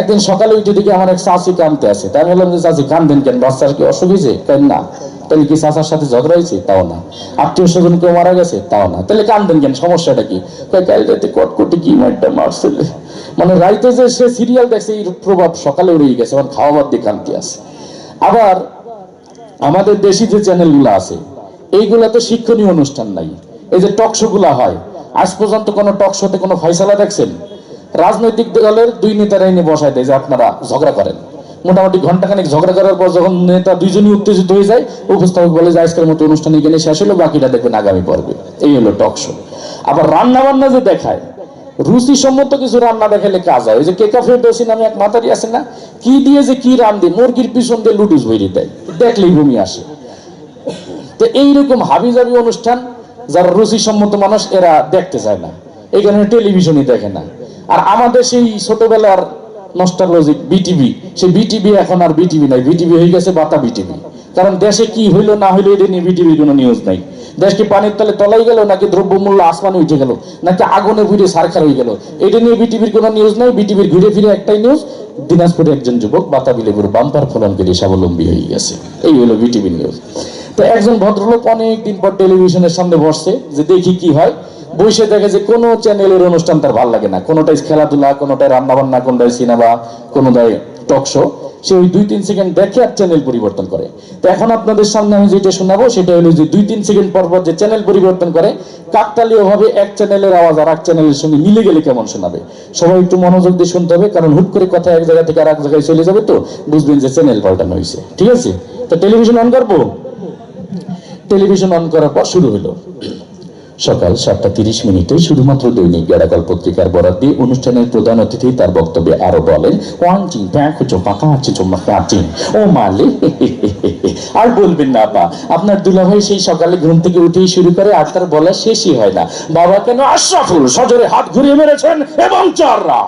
একদিন সকালে উঠে দিকে আমার এক চাষি কানতে আসে তাই বললাম যে চাষি কানবেন কেন? বাচ্চার কি অসুখ হয়েছে? কেন না। তাহলে কি চাচার সাথে ঝগড়া হয়েছে? তাও না। আত্মীয় স্বজন কেউ মারা গেছে? তাও না। তাহলে কানবেন কেন? সমস্যাটা কি? কাল কটকটি কি মারটা মারছিল? মানে রাইতে যে সে সিরিয়াল দেখছে এই প্রভাব সকালে উড়ে গেছে আমার খাওয়া বাদ দিয়ে কানতে আসে আবার আমাদের দেশি যে চ্যানেলগুলো আছে এইগুলাতে শিক্ষণীয় অনুষ্ঠান নাই। এই যে টক শো গুলা হয়, আজ পর্যন্ত কোনো টক শোতে কোনো ফয়সালা দেখছেন? রাজনৈতিক দলের দুই নেতারা এনে বসায় দেয় যে আপনারা ঝগড়া করেন। মোটামুটি ঘন্টাখানেক ঝগড়া করার পর যখন নেতা দুইজনই উত্তেজিত হয়ে যায়, উপস্থাপক বলে যে আজকের মতো অনুষ্ঠান এখানে শেষ হলো, বাকিটা দেখবেন আগামী পর্বে। এই হলো টক শো আবার রান্না বান্না যে দেখায় রুচি সম্মত কিছু রান্না দেখালে কাজ হয়। ওই যে কেকা ফেরদৌসি নামে এক মাতারি আছে না, কি দিয়ে যে কি রান দিয়ে মুরগির পিছন দিয়ে লুডুস ভরি দেয়। দেখলেই ভূমি আসে। তো এইরকম হাবিজাবি অনুষ্ঠান যারা রুচিসম্মত মানুষ, এরা দেখতে চায় না। এই কারণে টেলিভিশনই দেখে না। আর আমাদের সেই ছোটবেলার নস্টালজিক বিটিভি সেই বিটিভি এখন আর বিটিভি নাই। বিটিভি হয়ে গেছে বাতা বিটিভি কারণ দেশে কি হইল না হইল এটা নিয়ে বিটিভির কোনো নিউজ নাই। দেশ কি পানির তলে তলাই গেল নাকি দ্রব্যমূল্য আসমানে উঠে গেল, নাকি আগুনে ঘুরে সারখার হয়ে গেল? এটা নিয়ে বিটিভির কোনো নিউজ নাই। বিটিভির ঘুরে ফিরে একটাই নিউজ দিনাজপুরে একজন যুবক বাতাবি লেবুর বাম্পার ফলন করে স্বাবলম্বী হয়ে গেছে। এই হলো বিটিভির নিউজ তো একজন ভদ্রলোক অনেকদিন পর টেলিভিশনের সামনে বসছে যে দেখি কি হয়। বসে দেখে যে কোনো চ্যানেলের অনুষ্ঠান তার ভালো লাগে না। কোনোটাই খেলাধুলা, কোনোটাই রান্নাবান্না, কোনোটাই সিনেমা, কোনোটাই টক শো। সে ওই দুই তিন সেকেন্ড দেখে আর চ্যানেল পরিবর্তন করে। তো এখন আপনাদের সামনে আমি যেটা শোনাবো, সেটা হলো যে দুই তিন সেকেন্ড পর পর যে চ্যানেল পরিবর্তন করে কাকতালীয় ভাবে এক চ্যানেলের আওয়াজ আর এক চ্যানেলের সঙ্গে মিলে গেলে কেমন শোনাবে? সবাই একটু মনোযোগ দিয়ে শুনতে হবে, কারণ হুট করে কথা এক জায়গা থেকে আর এক জায়গায় চলে যাবে তো, বুঝবেন যে চ্যানেল পাল্টানো হয়েছে। ঠিক আছে? তো টেলিভিশন অন করব? টেলিভিশন অন করার পর শুরু হলো। সকাল সাতটা তিরিশ মিনিটে শুধুমাত্র দৈনিক গেড়াকাল পত্রিকার বরাদ দিয়ে অনুষ্ঠানের প্রধান অতিথি তার বক্তব্যে আরও বলেন, ওয়ান চিং প্যাক হচ্ছে পাকা আছে, চম্মা কাচিং ও মালে আর বলবেন না বা আপনার দুলাভাই সেই সকালে ঘুম থেকে উঠেই শুরু করে আর তার বলা শেষই হয় না। বাবা কেন আশরাফুল সজরে হাত ঘুরিয়ে মেরেছেন, এবং চাররা।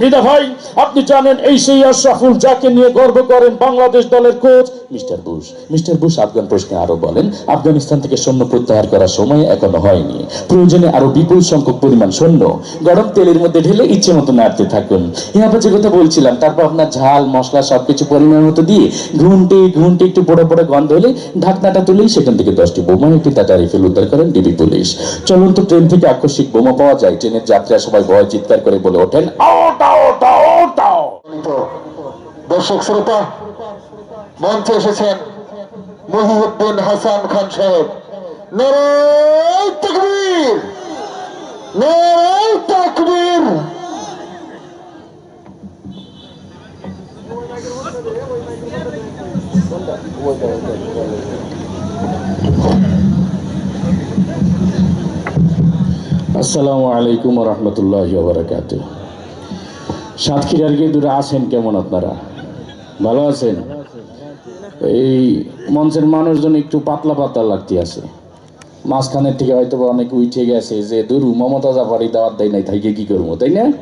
মৃদা ভাই, আপনি জানেন এই সেই আশরাফুল যাকে নিয়ে গর্ব করেন বাংলাদেশ দলের coach mister Bush. Mister Bush Afghan প্রশ্নে আরও বলেন, আফগানিস্তান থেকে সৈন্য প্রত্যাহার করার সময় এখনও হয়নি। প্রয়োজনে আরও বিপুল সংখ্যক পরিমাণ সৈন্য গরম তেলের মধ্যে ঢেলে ইচ্ছে মতো নাড়তে থাকুন। এবার যে কথা বলছিলাম, তারপর আপনার ঝাল, মশলা সবকিছু পরিমাণ মতো দিয়ে ঘুমটি ঘুমটি একটু বড় বড় গন্ধ হলে ঢাকনাটা তুলেই সেখান থেকে দশটি বোমা একটি টাটা রিফিল উদ্ধার করেন ডিবি পুলিশ। চলন্ত ট্রেন থেকে আকস্মিক বোমা পাওয়া যায়, ট্রেনের যাত্রীরা সবাই ভয় চিৎকার করে বলে ওঠেন আউট দর্শক শ্রোতা, মঞ্চে এসেছেন মহিউদ্দিন হাসান খান সাহেব। নারায় তকবীর! নারায় তকবীর! আসসালামু আলাইকুম রহমতুল্লাহ বারাকাত সাতক্ষীরার গিয়ে দূরে আছেন কেমন আপনারা? ভালো আছেন? এই মঞ্চের মানুষজন একটু পাতলা পাতলা লাগতে আছে। মাঝখানের থেকে হয়তো অনেক উঠে গেছে যে দুরু মমতা জাফারি দাওয়াত দেয় নাই তাইকে কি করব? তাই না?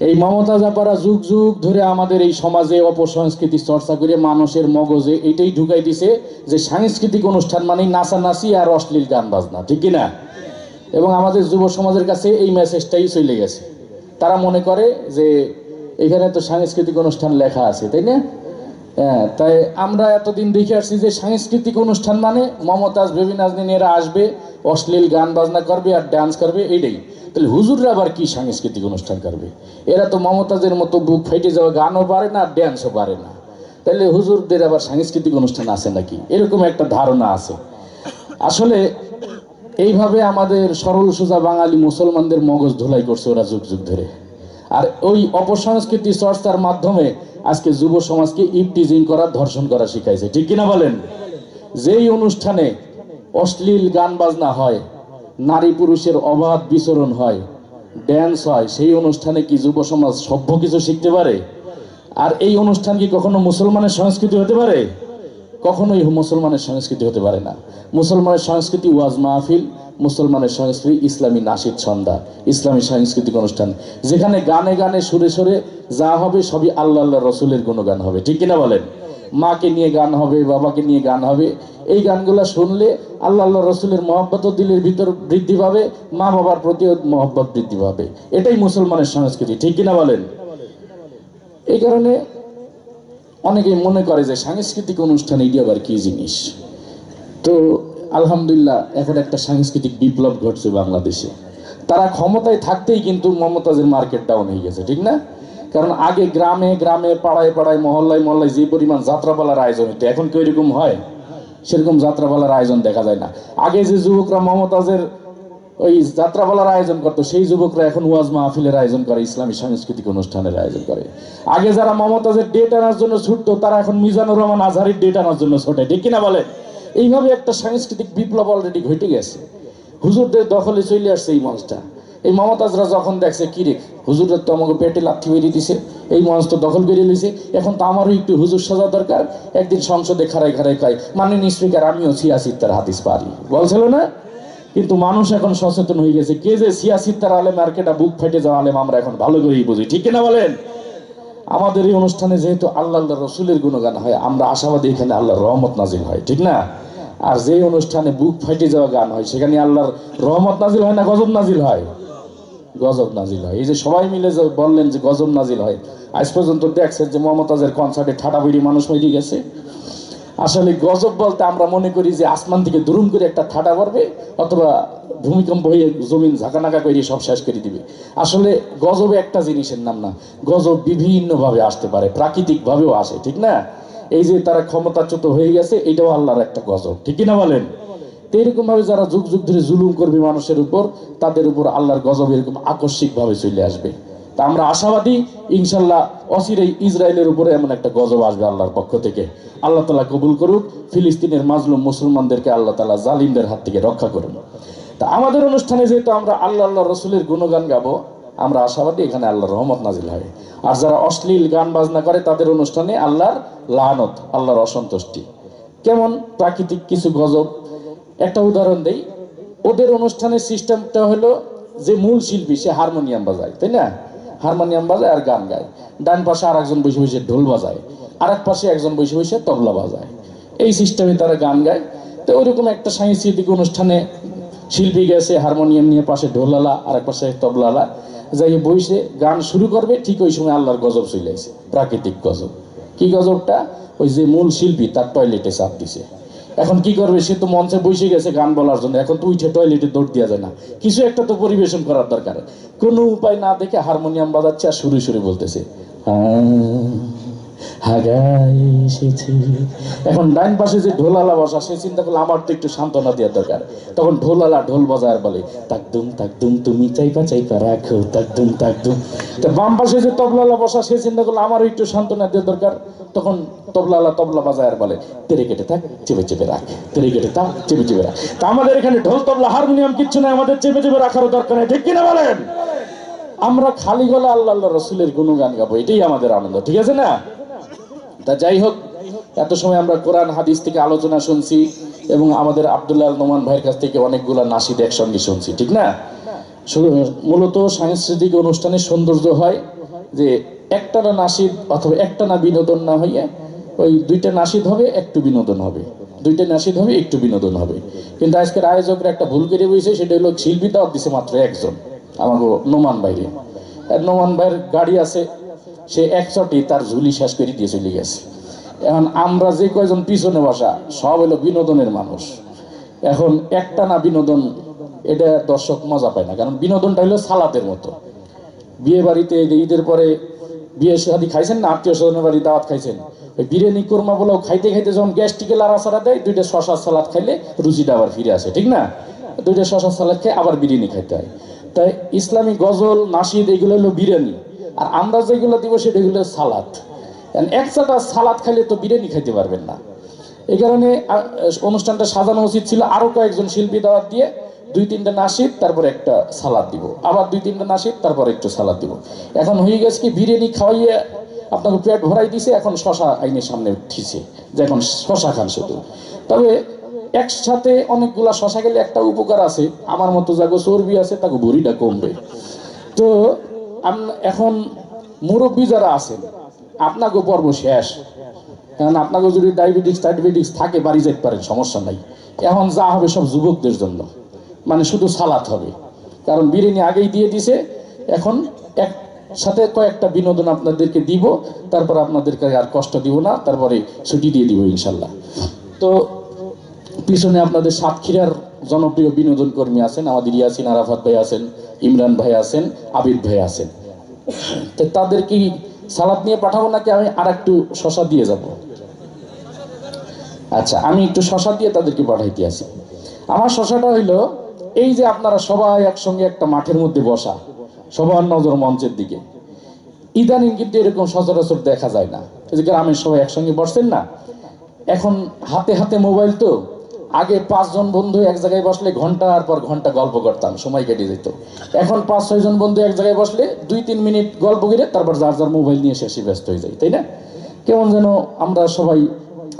এই মমতা জাপারা যুগ যুগ ধরে আমাদের এই সমাজে অপসংস্কৃতি চর্চা করে মানুষের মগজে এটাই ঢুকাই দিছে যে, সাংস্কৃতিক অনুষ্ঠান মানেই নাচানাচি আর অশ্লীল গান বাজনা ঠিক কি না? এবং আমাদের যুব সমাজের কাছে এই মেসেজটাই চলে গেছে। তারা মনে করে যে এখানে তো সাংস্কৃতিক অনুষ্ঠান লেখা আছে, তাই না? হ্যাঁ তাই আমরা এতদিন দেখে আসছি যে সাংস্কৃতিক অনুষ্ঠান মানে মমতাজ বেবি নাজনীন এরা আসবে, অশ্লীল গান বাজনা করবে আর ডান্স করবে, এইটাই। তাহলে হুজুররা আবার কি সাংস্কৃতিক অনুষ্ঠান করবে? এরা তো মমতাজের মতো বুক ফেটে যাওয়া গানও পারে না আর ড্যান্সও পারে না। তাহলে হুজুরদের আবার সাংস্কৃতিক অনুষ্ঠান আছে নাকি? এরকম একটা ধারণা আছে। আসলে এইভাবে আমাদের সরল সোজা বাঙালি মুসলমানদের মগজ ধুলাই করছে ওরা যুগ যুগ ধরে। আর ওই অপসংস্কৃতি চর্চার মাধ্যমে আজকে যুব সমাজকে ইপটিজিং করা, ধর্ষণ করা শিখাইছে। ঠিক কিনা বলেন? যেই অনুষ্ঠানে অশ্লীল গান বাজনা হয়, নারী পুরুষের অবাধ বিচরণ হয় ড্যান্স হয়, সেই অনুষ্ঠানে কি যুব সমাজ সভ্য কিছু শিখতে পারে? আর এই অনুষ্ঠান কি কখনো মুসলমানের সংস্কৃতি হতে পারে? কখনোই মুসলমানের সংস্কৃতি হতে পারে না। মুসলমানের সংস্কৃতি ওয়াজ মাহফিল মুসলমানের সংস্কৃতি ইসলামী নাসির ছন্দা, ইসলামী সাংস্কৃতিক অনুষ্ঠান। যেখানে গানে গানে সুরে সুরে যা হবে সবই আল্লাহ আল্লাহ রসুলের গুণগান হবে। ঠিক কিনা বলেন? মাকে নিয়ে গান হবে, বাবাকে নিয়ে গান হবে। এই গানগুলো শুনলে আল্লাহ আল্লাহ রসুলের মহব্বত দিলের ভিতর বৃদ্ধি পাবে, মা বাবার প্রতিও মহব্বত বৃদ্ধি পাবে। এটাই মুসলমানের সংস্কৃতি। ঠিক কিনা বলেন? এই কারণে অনেকেই মনে করে যে সাংস্কৃতিক অনুষ্ঠান এটি আবার কি জিনিস? তো আলহামদুলিল্লাহ, এখন একটা সাংস্কৃতিক বিপ্লব ঘটছে বাংলাদেশে। তারা ক্ষমতায় থাকতেই কিন্তু মমতাজের মার্কেট ডাউন হয়ে গেছে, ঠিক না? কারণ আগে গ্রামে গ্রামে, পাড়ায় পাড়ায়, মহল্লায় মহল্লায় যে পরিমাণ যাত্রাপালার আয়োজন হতো, এখন কি ওইরকম হয়? সেরকম যাত্রাপালার আয়োজন দেখা যায় না। আগে যে যুবকরা মমতাজের ওই যাত্রাপালার আয়োজন করতো, সেই যুবকরা এখন ওয়াজ মাহফিলের আয়োজন করে, ইসলামী সাংস্কৃতিক অনুষ্ঠানের আয়োজন করে। আগে যারা মমতাজের ডেট আনার জন্য ছুটতো, তারা এখন মিজানুর রহমান আজহারির ডেট আনার জন্য ছোটে, ঠিক কিনা বলে এইভাবে একটা সাংস্কৃতিক বিপ্লব অলরেডি ঘটে গেছে। হুজুরদের দখলে চলে আসছে এই মঞ্চটা এই মমতাজরা যখন দেখছে, কি রে, হুজুরের তো আমাকে পেটে লাথি বেরিয়ে দিছে, এই মঞ্চ তো দখল করে নিয়েছে এখন তো আমারও একটু হুজুর সাজা দরকার, একদিন সংসদে খাড়াই খাড়াই খাই মাননীয় স্পিকার, আমিও সিয়াসিত্তার হাদিস পারি। বলছিল না? কিন্তু মানুষ এখন সচেতন হয়ে গেছে, কে যে সিয়াসিত্তার আলেম আর কেটা বুক ফেটে যাওয়া আলেম আমরা এখন ভালো করেই বুঝি। ঠিক কিনা বলেন? আমাদের এই অনুষ্ঠানে যেহেতু আল্লাহ আল্লাহ রসুলের গুণগান হয়, আমরা আশাবাদী এখানে আল্লাহর রহমত নাজিল হয়, ঠিক না? আর যে অনুষ্ঠানে বুক ফাইটে যাওয়া গান হয়, সেখানে আল্লাহর রহমত নাজিল হয় না গজব নাজিল হয়? গজব নাজিল হয়। এই যে সবাই মিলে যে বললেন যে গজব নাজিল হয়, আজ পর্যন্ত দেখছেন যে মমতাজের কনসার্টে ঠাটাবিড়ি মানুষ মরে গেছে। আসলে গজব বলতে আমরা মনে করি যে আসমান থেকে দুরুম করে একটা ঠাটা পড়বে, অথবা ভূমিকম্প হয়ে জমিন ঝাঁকানাকা করে সব শেষ করে দিবে। আসলে গজব একটা জিনিসের নাম না, গজব বিভিন্নভাবে আসতে পারে, প্রাকৃতিকভাবেও আসে, ঠিক না? এই যে তারা ক্ষমতাচ্যুত হয়ে গেছে, এটাও আল্লাহর একটা গজব। ঠিক না বলেন? এরকম ভাবে যারা যুগ যুগ ধরে জুলুম করবে মানুষের উপর, তাদের উপর আল্লাহর গজব এরকম আকস্মিকভাবে চলে আসবে। তা আমরা আশাবাদী, ইনশাল্লাহ অচিরেই ইসরায়েলের উপরে এমন একটা গজব আসবে আল্লাহর পক্ষ থেকে। আল্লাহ তালা কবুল করুক, ফিলিস্তিনের মাজলুম মুসলমানদেরকে আল্লাহ তালা জালিমদের হাত থেকে রক্ষা করুন। তা আমাদের অনুষ্ঠানে যেহেতু আমরা আল্লাহ আল্লাহ রসুলের গুণগান গাবো আমরা আশাবাদী এখানে আল্লাহর রহমত নাজিল হয়। আর যারা অশ্লীল গান বাজনা করে, তাদের অনুষ্ঠানে আল্লাহর লানত, আল্লাহর অসন্তুষ্টি। কেমন? প্রাকৃতিক কিছু গজব। একটা উদাহরণ দেই। ওদের অনুষ্ঠানের সিস্টেমটা হলো যে মূল শিল্পী, সে হারমোনিয়াম বাজায়, তাই না? হারমোনিয়াম বাজায় আর গান গায়। ডান পাশে আর একজন বসে বসে ঢোল বাজায় আর এক পাশে একজন বসে বসে তবলা বাজায়। এই সিস্টেমে তারা গান গায়। তো ওইরকম একটা সাংস্কৃতিক অনুষ্ঠানে শিল্পী গেছে, হারমোনিয়াম নিয়ে পাশে ঢোলালা আর এক পাশে তবলালা। যাই বইসে গান শুরু করবে, ঠিক ওই সময় আল্লাহর গজব চলে আসে, প্রাকৃতিক গজব। কি গজবটা? ওই যে মূল শিল্পী, তার টয়লেটে চাপ দিছে। এখন কি করবে? সে তো মঞ্চে বসে গেছে গান বলার জন্য। এখন তো উঠে টয়লেটে দৌড় দেওয়া যায় না। কিছু একটা তো পরিবেশন করার দরকার। কোনো উপায় না দেখে হারমোনিয়াম বাজাচ্ছে আর সুরে শুরু বলতেছে। এখন ডাইন পাশে যে ঢোলালা বসা, সে চিন্তা আমার তো একটু সান্ত্বনা দেওয়ার দরকার। তখন ঢোলালা ঢোল বাজায় বলে, তাকদুম তাকদুম, তুমি চাইপা চাইপা রাখো, তাকদুম তাকদুম। বাম পাশে যে তবলালা বসা, সে চিন্তা আমারও একটু সান্ত্বনা দেওয়ার দরকার। তখন তবলালা তবলা বলে, তেরে কেটে থাক, চেপে চেপে রাখ, তেরে কেটে থাক, চেপে চেপে রাখ। তা আমাদের এখানে ঢোল, তবলা, হারমোনিয়াম কিচ্ছু নাই, আমাদের চেপে চেপে রাখারও দরকার নেই। ঠিক কিনা বলেন? আমরা খালি গলা আল্লাহ রসুলের গুণগান গাবো, এটাই আমাদের আনন্দ, ঠিক আছে না? তা যাই হোক, এত সময় আমরা কোরআন, হাদিস থেকে আলোচনা শুনছি এবং আমাদের আবদুল্লাহ নোমান ভাইয়ের কাছ থেকে অনেকগুলো নাসিদ একসঙ্গে শুনছি, ঠিক না? মূলত সাংস্কৃতিক অনুষ্ঠানে সৌন্দর্য হয় যে একটা না নাসিদ অথবা একটা না বিনোদন না হইয়া ওই দুইটা নাসিদ হবে, একটু বিনোদন হবে। দুইটা নাসিদ হবে, একটু বিনোদন হবে। কিন্তু আজকের আয়োজকরা একটা ভুল করে বইছে, সেটা হলো শিল্পী দাওয়াত দিছে মাত্র একজন আমাকে নোমান বাইরে নোমান ভাইয়ের গাড়ি আছে সে একশোটি তার ঝুলি শেষ করে দিয়ে চলে গেছে। এখন আমরা যে কয়জন পিছনে বসা, সব হলো বিনোদনের মানুষ। এখন একটা না বিনোদন, এটা দর্শক মজা পায় না। কারণ বিনোদনটা হলো সালাতের মতো। বিয়ে বাড়িতে ঈদের পরে বিয়ে শাদি খাইছেন না, আত্মীয় স্বজনের বাড়ি দাওয়াত খাইছেন। ওই বিরিয়ানি কোরমা বলেও খাইতে খাইতে যখন গ্যাস্ট্রিকে লাড়াছাড়া দেয়, দুইটা শশা সালাদ খাইলে রুচিটা আবার ফিরে আসে, ঠিক না? দুইটা শশা সালাদ খেয়ে আবার বিরিয়ানি খাইতে হয়। তাই ইসলামী গজল, নাসিদ, এগুলো হলো বিরিয়ানি। আর আমরা যেগুলো দিব সেটা হলো সালাদ। And এক চাটা সালাদ খাইলে তো বিরিয়ানি খাইতে পারবেন না। এই কারণে অনুষ্ঠানটা সাজানো উচিত ছিল আরও কয়েকজন শিল্পী দাওয়াত দিয়ে দুই তিনটা নাসিদ তারপরে একটা সালাদ দিব। আবার দুই তিনটা নাসিদ তারপর একটু সালাদ দিব। এখন হয়ে গেছে কি, বিরিয়ানি খাওয়াইয়ে আপনাকে পেট ভরাই দিছে, এখন শশা আইনের সামনে উঠিছে যে এখন শশা খান শুধু। তবে একসাথে অনেকগুলা শশা গেলে একটা উপকার আছে। আমার মতো যাগো চর্বি আছে, তাকে ভুড়িটা কমবে। তো এখন মুরব্বী যারা আছেন আপনাকে পর্ব শেষ। কারণ আপনাকে যদি ডায়াবেটিস ডায়াবেটিস থাকে, বাড়ি যেতে পারেন, সমস্যা নাই। এখন যা হবে সব যুবকদের জন্য। মানে শুধু সালাত হবে। কারণ বিরিয়ানি আগেই দিয়ে দিছে, এখন এক সাথে কয়েকটা বিনোদন আপনাদেরকে দিব, তারপর আপনাদেরকে আর কষ্ট দিব না, তারপরে ছুটি দিয়ে দিব ইনশাল্লাহ। তো পিছনে আপনাদের সাতক্ষীরার জনপ্রিয় বিনোদন কর্মী আছেন, আমাদের ইয়াসিন আরাফাত ভাই আছেন, ইমরান ভাই আছেন, আবিদ ভাই আছেন। তো তাদের কি সালাদ নিয়ে পাঠাবো নাকি আমি আর একটু শশা দিয়ে যাব? আচ্ছা আমি একটু শশা দিয়ে তাদেরকে পাঠাইতে আসি। আমার শশাটা হইল, এই যে আপনারা সবাই একসঙ্গে একটা মাঠের মধ্যে বসা, সবার নজর মঞ্চের দিকে। ইদানিং কিন্তু এরকম সচরাচর দেখা যায় না। গ্রামের সবাই একসঙ্গে বসছেন না, এখন হাতে হাতে মোবাইল তো আগে পাঁচজন বন্ধু এক জায়গায় বসলে ঘণ্টার পর ঘণ্টা গল্প করতাম, সময় কেটে যেত। এখন পাঁচ ছয়জন বন্ধু এক জায়গায় বসলে দুই, তিন মিনিট গল্প করে তারপর যার যার মোবাইল নিয়ে শেষে ব্যস্ত হয়ে যায়, তাই না? কেমন যেন আমরা সবাই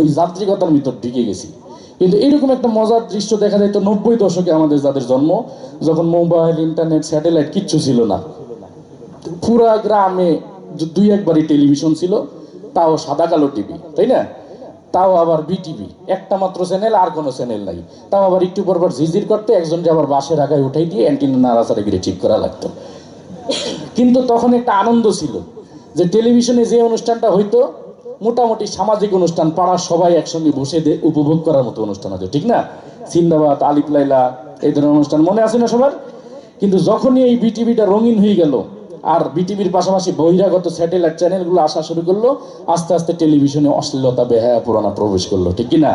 ওই যান্ত্রিকতার ভিতর ঢুকে গেছি। কিন্তু এরকম একটা মজার দৃশ্য দেখা যায় তো নব্বই দশকে আমাদের যাদের জন্ম, যখন মোবাইল ইন্টারনেট স্যাটেলাইট কিচ্ছু ছিল না। পুরা গ্রামে দুই একবারই টেলিভিশন ছিল, তাও সাদা কালো টিভি তাই না? তাও আবার বিটিভি। একটা মাত্র চ্যানেল আর কোনো চ্যানেল নাই। তাও আবার একটু পর পর ঝিঝির করতে একজনকে আবার বাসের আগায় উঠাই দিয়ে অ্যান্টিনা নাড়াচাড়া গিয়ে ঠিক করা লাগতো। কিন্তু তখন একটা আনন্দ ছিল যে টেলিভিশনে যে অনুষ্ঠানটা হইতো, মোটামুটি সামাজিক অনুষ্ঠান পাড়ার সবাই একসঙ্গে বসে উপভোগ করার মতো অনুষ্ঠান হতো, ঠিক না? সিন্দাবাদ আলিপ লাইলা, এই ধরনের অনুষ্ঠান মনে আছে না সবার? কিন্তু যখনই এই বিটিভিটা রঙিন হয়ে গেল আর বিটিভির পাশাপাশি বহিরাগত স্যাটেলাইট চ্যানেলগুলো আসা শুরু করল। আস্তে আস্তে টেলিভিশনে অশ্লীলতা, বেহায়া, পুরানা প্রবেশ করল, ঠিক কি না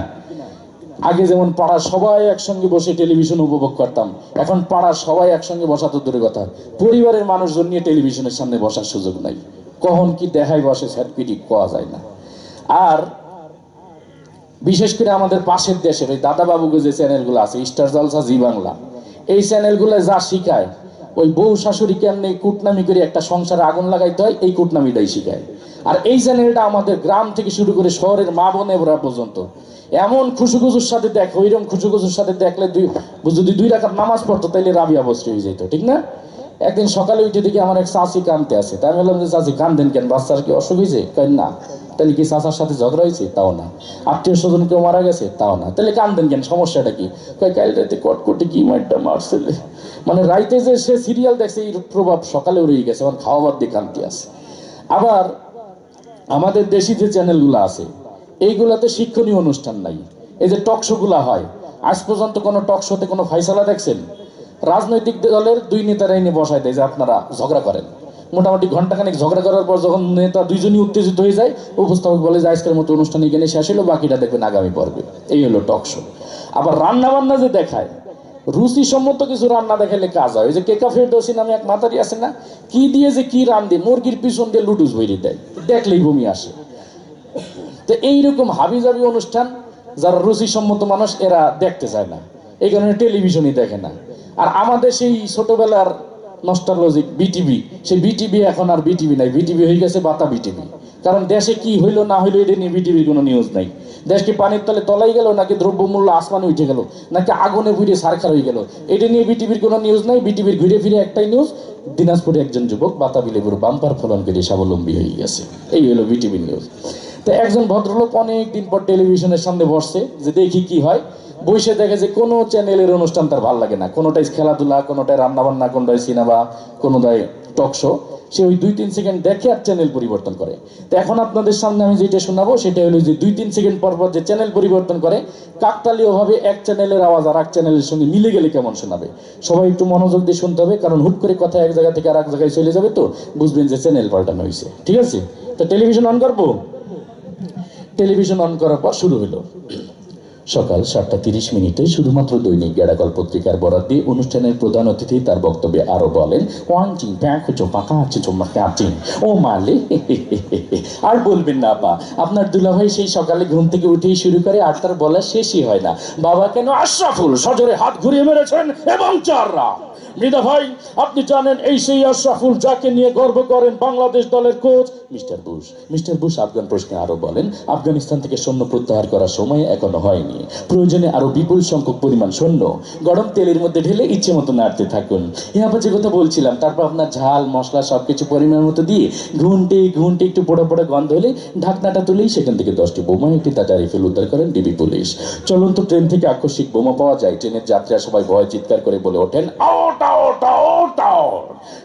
আগে যেমন পাড়ার সবাই একসঙ্গে বসে টেলিভিশন উপভোগ করতাম, এখন পাড়ার সবাই একসঙ্গে বসা তো দূরের কথা। পরিবারের মানুষজন নিয়ে টেলিভিশনের সামনে বসার সুযোগ নাই। কখন কি দেখায় বসে স্যারপিটি কোয়া যায় না। আর বিশেষ করে আমাদের পাশের দেশের ওই দাদা বাবুকে যে চ্যানেলগুলো আছে, স্টার জলসা, জি বাংলা, এই চ্যানেলগুলো যা শিখায় ওই বউ শাশুড়ি কেমনে কুটনামি করে একটা সংসারে আগুন লাগাইতে হয়, এই কুটনামিটাই শিখায়। আর এই চ্যানেলটা আমাদের গ্রাম থেকে শুরু করে শহরের মা বোনেরা পর্যন্ত। এমন খুশুখুজুর সাথে দেখ, ওইরকম খুশুখুজুর সাথে দেখলে দুই যদি দুই রাখার নামাজ পড়তো, তাইলে রাবিয়া বস্ত্রী হয়ে যেত ঠিক না? একদিন সকালে উঠে দেখি আমার এক চাষি কানতে আছে তাই আমি বললাম যে চাষি কান্দেন কেন? বাচ্চার কি অসুখ হয়েছে কেন না। তাহলে কি চাচার সাথে ঝগড়া হয়েছে? তাও না। আত্মীয় স্বজন কেউ মারা গেছে? তাও না। তাহলে কান্দেন কেন? সমস্যাটা কি? কাল রাতে কটকটে কি মাইটটা মারছিলে? মানে রাইতে যে সে সিরিয়াল দেখছে এই প্রভাব সকালে রয়ে গেছে আমার খাওয়া বাদ দিয়ে কান্তি আছে। আবার আমাদের দেশি যে চ্যানেলগুলো আছে, এইগুলাতে শিক্ষণীয় অনুষ্ঠান নাই। এই যে টক শোগুলা হয়, আজ পর্যন্ত কোনো টক শোতে কোনো ফাইসালা দেখছেন? রাজনৈতিক দলের দুই নেতারাই নিয়ে বসায় দেয় যে আপনারা ঝগড়া করেন। মোটামুটি ঘন্টাখানেক ঝগড়া করার পর যখন নেতা দুইজনই উত্তেজিত হয়ে যায়, উপস্থাপক বলে যে আজকের মতো অনুষ্ঠান এখানে শেষ হলো, বাকিটা দেখবেন আগামী পর্বে। এই হলো টক শো আবার রান্না বান্না যে দেখায়, রুচিসম্মত কিছু রান্না দেখালে কাজ হয়। ওই যে কেকা ফেরদৌসি নামে এক মাতারি আছে না, কি দিয়ে যে কি রান দিয়ে মুরগির পিছন দিয়ে লুডুস বইরে দেয়, দেখলেই বমি আসে। তো এইরকম হাবিজাবি অনুষ্ঠান যারা রুচিসম্মত মানুষ, এরা দেখতে চায় না। এই কারণে টেলিভিশনই দেখে না। আর আমাদের সেই ছোটবেলার নস্টালজিক বিটিভি সেই বিটিভি এখন আর বিটিভি নাই। বিটিভি হয়ে গেছে বাতা বিটিভি কারণ দেশে কি হইল না হইল এটা নিয়ে বিটিভির কোনো নিউজ নাই। দেশ কি পানির তলে তলাই গেল, নাকি দ্রব্যমূল্য আসমানে উঠে গেল, নাকি আগুনে বুড়ে সারখার হয়ে গেল। এটা নিয়ে বিটিভির কোনো নিউজ নাই। বিটিভির ঘুরে ফিরে একটাই নিউজ দিনাজপুরে একজন যুবক বাতাবি লেবুর বাম্পার ফলন করে স্বাবলম্বী হয়ে গেছে। এই হলো বিটিভির নিউজ তো একজন ভদ্রলোক অনেক দিন পর টেলিভিশনের সামনে বসছে, যে দেখি কি হয়। বসে দেখে যে কোনো চ্যানেলের অনুষ্ঠান তার ভালো লাগে না। কোনোটাই খেলাধুলা, কোনোটাই রান্নাবান্না, কোনোটাই সিনেমা, কোনোটাই টক শো। সে ওই দুই তিন সেকেন্ড দেখে আর চ্যানেল পরিবর্তন করে। তো এখন আপনাদের সামনে আমি যেটা শোনাবো, সেটা হলো যে দুই তিন সেকেন্ড পর পর যে চ্যানেল পরিবর্তন করে কাকতালীয়ভাবে এক চ্যানেলের আওয়াজ আর এক চ্যানেলের সঙ্গে মিলে গেলে কেমন শোনাবে? সবাই একটু মনোযোগ দিয়ে শুনতে হবে, কারণ হুট করে কথা এক জায়গা থেকে আর এক জায়গায় চলে যাবে তো, বুঝবেন যে চ্যানেল পাল্টানো হয়েছে ঠিক আছে? তো টেলিভিশন অন করব? টেলিভিশন অন করার পর শুরু হলো সকাল সাতটা তিরিশ মিনিটে শুধুমাত্র দৈনিক গ্যাডাকল পত্রিকার বরাদ দিয়ে অনুষ্ঠানের প্রধান অতিথি তার বক্তব্যে আরও বলেন, ওয়ান চিং প্যাক চোপা কাঁচে চোম্মা ও মালে আর বলবেন না বা আপনার দুলাভাই সেই সকালে ঘুম থেকে উঠেই শুরু করে আর তার বলা শেষই হয় না। বাবা কেন আশরাফুল সজরে হাত ঘুরিয়ে মেরেছেন এবং চাররা। মৃদা ভাই, আপনি জানেন এই সেই আশরাফুল যাকে নিয়ে গর্ব করেন বাংলাদেশ দলের coach, mister Bush. Mister Bush Afghan প্রশ্নে আরও বলেন, আফগানিস্তান থেকে সৈন্য প্রত্যাহার করার সময় এখনও হয়নি। প্রয়োজনে আরও বিপুল সংখ্যক পরিমাণ সৈন্য। গরম তেলের মধ্যে ঢেলে ইচ্ছে মতো নাড়তে থাকুন। হ্যাঁ যে কথা বলছিলাম তারপর আপনার ঝাল, মশলা সবকিছু পরিমাণ মতো দিয়ে ঘুনটে ঘুনটে একটু পোড়া পোড়া গন্ধ হলে ঢাকনাটা তুলেই সেখান থেকে দশটি বোমা একটি তাটা রিফেল উদ্ধার করেন ডিবি পুলিশ। চলন্ত ট্রেন থেকে আকস্মিক বোমা পাওয়া যায়। ট্রেনের যাত্রীরা সবাই ভয় চিৎকার করে বলে ওঠেন, আউট!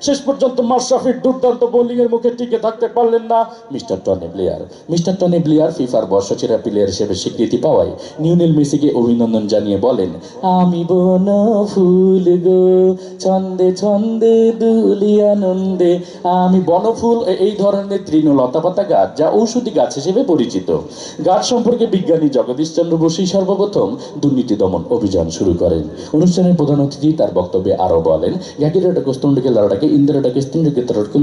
শেষ পর্যন্ত মাশরাফির দুর্দান্ত বোলিং এর মুখে টিকে থাকতে পারলেন না mister Tony player mister Tony player ফিফার বর্ষসেরা প্লেয়ার হিসেবে স্বীকৃতি পাওয়ায় নিউনেল মেসিকে অভিনন্দন জানিয়ে বলেন, আমি বন ফুল গো, ছন্দে ছন্দে, দুলি আনন্দে। আমি বনফুল এই ধরনের তৃণ লতাপাতা গাছ যা ঔষধি গাছ হিসেবে পরিচিত। গাছ সম্পর্কে বিজ্ঞানী জগদীশ চন্দ্র বসুই সর্বপ্রথম দুর্নীতি দমন অভিযান শুরু করেন। অনুষ্ঠানের প্রধান অতিথি তার বক্তব্যে আরও বলেন গ্যাকিরাটাকে স্তন্ডকে লড়াটাকে ইন্দ্রটাকে স্তিন্ডকে তরটকে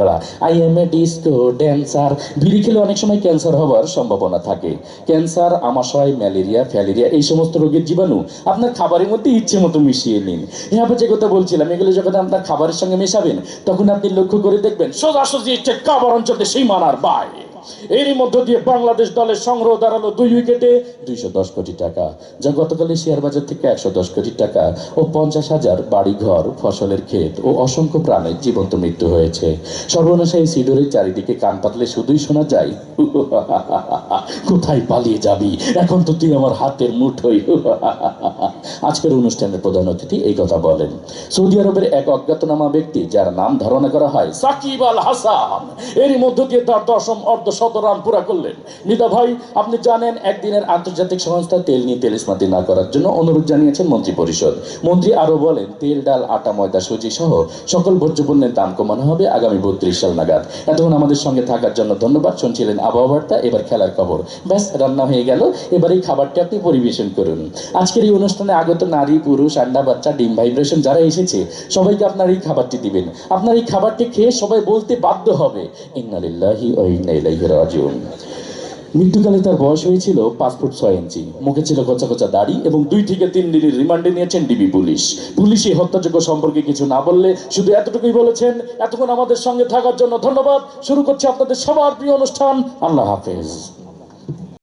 লড়া I am a disco dancer বিড়ি অনেক সময় ক্যান্সার হওয়ার সম্ভাবনা থাকে। ক্যান্সার আমাশয়, ম্যালেরিয়া, ফ্যালেরিয়া, এই সমস্ত রোগের জীবাণু, আপনার খাবারের মধ্যে ইচ্ছে মতো মিশিয়ে নিন। হ্যাঁ যে কথা বলছিলাম, এগুলো যখন আপনার খাবারের সঙ্গে মেশাবেন, তখন আপনি লক্ষ্য করে দেখবেন সোজাসুজি কাবার অঞ্চলে সীমানার বাইরে এরই মধ্য দিয়ে বাংলাদেশ দলের সংগ্রহ দাঁড়াল দুই উইকেটে দুইশো দশ কোটি টাকা, যা গতকালের শেয়ার বাজার থেকে একশো দশ কোটি টাকা ও পঞ্চাশ হাজার বাড়িঘর, ফসলের ক্ষেত ও অসংখ্য প্রাণের জীবন্ত মৃত্যু হয়েছে। সর্বনাশা এই সিডোরের চারিদিকে কান পাতলে শুধুই শোনা যায় কোথায় পালিয়ে যাবি? এখন তো তুই আমার হাতের মুঠোই। আজকের অনুষ্ঠানের প্রধান অতিথি এই কথা বলেন। সৌদি আরবের এক অজ্ঞাতনামা ব্যক্তি, যার নাম ধারণা করা হয় সাকিব আল হাসান। এরই মধ্য দিয়ে তার দশম অর্ধ শত রান পুরা করলেন। নিদা ভাই, আপনি জানেন, একদিনের আন্তর্জাতিক সংস্থা তেল নিয়ে তেল ইস্মাতি না করার জন্য অনুরোধ জানিয়েছেন মন্ত্রী পরিষদ মন্ত্রী আরও বলেন, তেল, ডাল, আটা, ময়দা, সুজি সহ সকল ভোজ্য পণ্যের দাম কমানো হবে আগামী বত্রিশ সাল নাগাদ। এতক্ষণ আমাদের সঙ্গে থাকার জন্য ধন্যবাদ। শুনছিলেন আবহাওয়া বার্তা এবার খেলার খবর। ব্যাস, রান্না হয়ে গেল। এবার এই খাবারটি আপনি পরিবেশন করুন। আজকের এই অনুষ্ঠানে আগত নারী, পুরুষ আন্ডা বাচ্চা, ডিম, ভাইব্রেশন যারা এসেছে, সবাইকে আপনার এই খাবারটি দিবেন। আপনার এই খাবারটি খেয়ে সবাই বলতে বাধ্য হবে। ইন্নালিল্লাহি ও ইন্না ইলাইহি মৃত্যুকালে তার বয়স হয়েছিল পাঁচ ফুট ছয় ইঞ্চি। মুখে ছিল কচা কচা দাড়ি এবং দুই থেকে তিন দিনের রিমান্ডে নিয়েছেন ডিবি পুলিশ। পুলিশ এই হত্যাযোগ্য সম্পর্কে কিছু না বললে শুধু এতটুকুই বলেছেন, এতক্ষণ আমাদের সঙ্গে থাকার জন্য ধন্যবাদ। শুরু করছে আপনাদের সবার প্রিয় অনুষ্ঠান। আল্লাহ হাফেজ।